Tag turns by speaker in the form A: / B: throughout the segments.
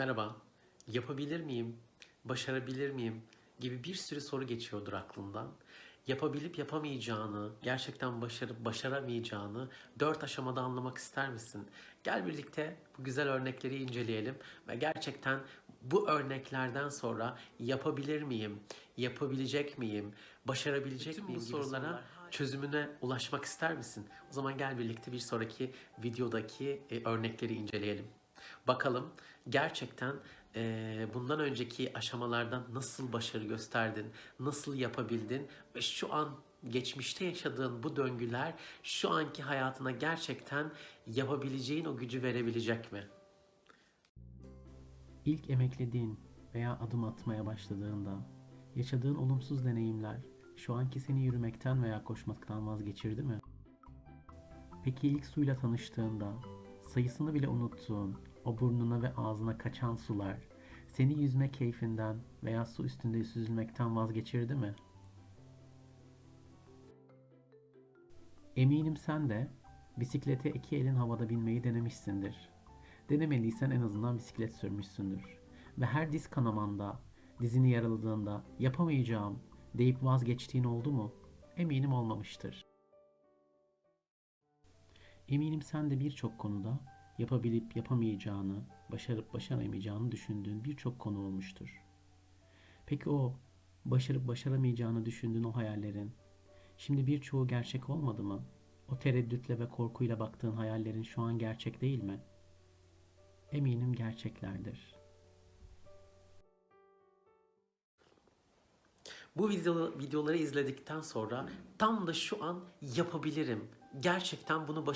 A: merhaba, yapabilir miyim, başarabilir miyim gibi bir sürü soru geçiyordur aklından. Yapabilip yapamayacağını, gerçekten başarıp başaramayacağını dört aşamada anlamak ister misin? Gel birlikte bu güzel örnekleri inceleyelim ve gerçekten bu örneklerden sonra yapabilir miyim, yapabilecek miyim, başarabilecek
B: Bütün bu
A: miyim
B: sorulara
A: sorulara çözümüne ulaşmak ister misin? O zaman gel birlikte bir sonraki videodaki e, örnekleri inceleyelim. Bakalım gerçekten e, bundan önceki aşamalardan nasıl başarı gösterdin, nasıl yapabildin ve şu an geçmişte yaşadığın bu döngüler şu anki hayatına gerçekten yapabileceğin o gücü verebilecek mi?
C: İlk emeklediğin veya adım atmaya başladığında yaşadığın olumsuz deneyimler şu anki seni yürümekten veya koşmaktan vazgeçirdi mi? Peki ilk suyla tanıştığında sayısını bile unuttuğun o burnuna ve ağzına kaçan sular seni yüzme keyfinden veya su üstünde süzülmekten vazgeçirdi mi? Eminim sen de bisiklete iki elin havada binmeyi denemişsindir. Denemediysen en azından bisiklet sürmüşsündür. Ve her diz kanamanda, dizini yaraladığında yapamayacağım deyip vazgeçtiğin oldu mu? Eminim olmamıştır. Eminim sen de birçok konuda yapabilip yapamayacağını, başarıp başaramayacağını düşündüğün birçok konu olmuştur. Peki o başarıp başaramayacağını düşündüğün o hayallerin şimdi birçoğu gerçek olmadı mı? O tereddütle ve korkuyla baktığın hayallerin şu an gerçek değil mi? Eminim gerçeklerdir.
A: Bu video, videoları izledikten sonra tam da şu an yapabilirim, gerçekten bunu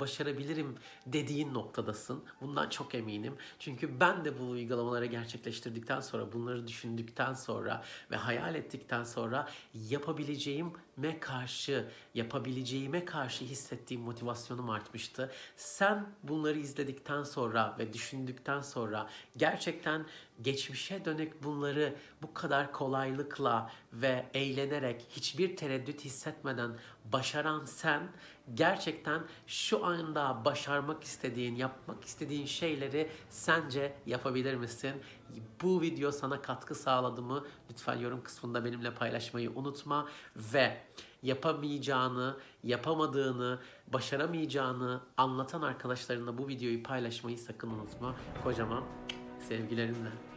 A: başarabilirim dediğin noktadasın. Bundan çok eminim. Çünkü ben de bu uygulamaları gerçekleştirdikten sonra, bunları düşündükten sonra ve hayal ettikten sonra yapabileceğime karşı, yapabileceğime karşı hissettiğim motivasyonum artmıştı. Sen bunları izledikten sonra ve düşündükten sonra gerçekten geçmişe dönük bunları bu kadar kolaylıkla ve eğlenerek hiçbir tereddüt hissetmeden başaran sen gerçekten şu anda başarmak istediğin, yapmak istediğin şeyleri sence yapabilir misin? Bu video sana katkı sağladı mı? Lütfen yorum kısmında benimle paylaşmayı unutma ve yapamayacağını, yapamadığını, başaramayacağını anlatan arkadaşlarınla bu videoyu paylaşmayı sakın unutma. Kocaman sevgilerimle.